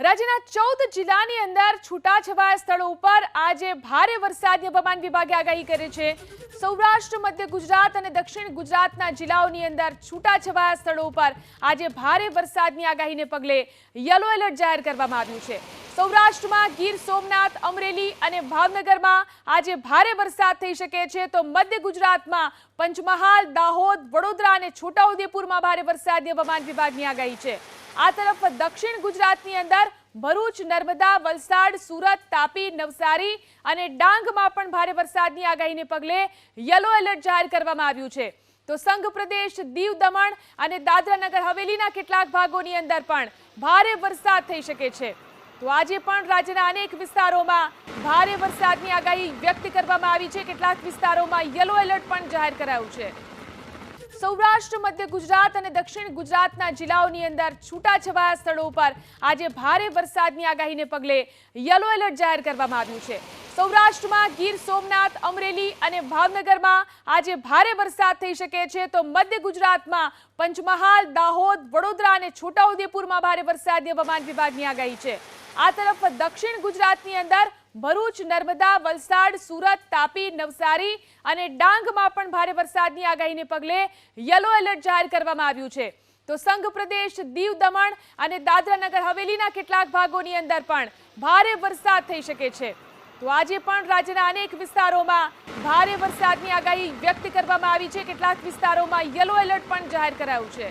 રાજ્યના ચૌદ જિલ્લાની અંદર છૂટાછવાયા સ્થળો ઉપર આજે ભારે વરસાદની હવામાન વિભાગે આગાહી કરી છે. સૌરાષ્ટ્ર, મધ્ય ગુજરાત અને દક્ષિણ ગુજરાતના જિલ્લાઓની અંદર છૂટાછવાયા સ્થળો ઉપર આજે ભારે વરસાદની આગાહીને પગલે યલો એલર્ટ જાહેર કરવામાં આવ્યું છે. સૌરાષ્ટ્રમાં ગીર સોમનાથ, અમરેલી અને ભાવનગરમાં આજે ભારે વરસાદ થઈ શકે છે. તો મધ્ય ગુજરાતમાં પંચમહાલ, દાહોદ, વડોદરા અને છોટાઉદેપુરમાં ભારે વરસાદની હવામાન વિભાગની આગાહી છે. આ તરફ દક્ષિણ ગુજરાતની અંદર ભરૂચ, નર્મદા, વલસાડ, સુરત, તાપી, નવસારી અને ડાંગમાં પણ ભારે વરસાદની આગાહીને પગલે યલો એલર્ટ જાહેર કરવામાં આવ્યું છે. તો સંઘ પ્રદેશ, દીવ દમણ અને દાદરાનગર હવેલીના કેટલાક ભાગોની અંદર પણ ભારે વરસાદ થઈ શકે છે. તો આજે પણ રાજ્યના અનેક વિસ્તારોમાં ભારે વરસાદની આગાહી વ્યક્ત કરવામાં આવી છે. કેટલાક વિસ્તારોમાં યલો એલર્ટ પણ જાહેર કરાયું છે. સૌરાષ્ટ્ર, મધ્ય ગુજરાત અને દક્ષિણ ગુજરાતના જિલ્લાઓની અંદર છૂટાછવાયા સ્થળો પર આજે ભારે વરસાદની આગાહીને પગલે યલો એલર્ટ જાહેર કરવામાં આવ્યું છે. સૌરાષ્ટ્રમાં ગીર સોમનાથ, અમરેલી અને ભાવનગરમાં આજે ભારે વરસાદ થઈ શકે છે. તો મધ્ય ગુજરાતમાં પંચમહાલ, દાહોદ, વડોદરા અને છોટાઉદેપુરમાં ભારે વરસાદની હવામાન વિભાગની આગાહી છે. આ તરફ દક્ષિણ ગુજરાતની અંદર ભરૂચ, નર્મદા, વલસાડ, સુરત, તાપી, નવસારી અને ડાંગમાં પણ ભારે વરસાદની આગાહીને પગલે યલો એલર્ટ જાહેર કરવામાં આવ્યું છે. તો સંઘ પ્રદેશ, દીવ દમણ અને દાદરાનગર હવેલીના કેટલાક ભાગોની અંદર પણ ભારે વરસાદ થઈ શકે છે. તો આજે પણ રાજ્યના અનેક વિસ્તારોમાં ભારે વરસાદની આગાહી વ્યક્ત કરવામાં આવી છે. કેટલાક વિસ્તારોમાં યલો એલર્ટ પણ જાહેર કરાયું છે.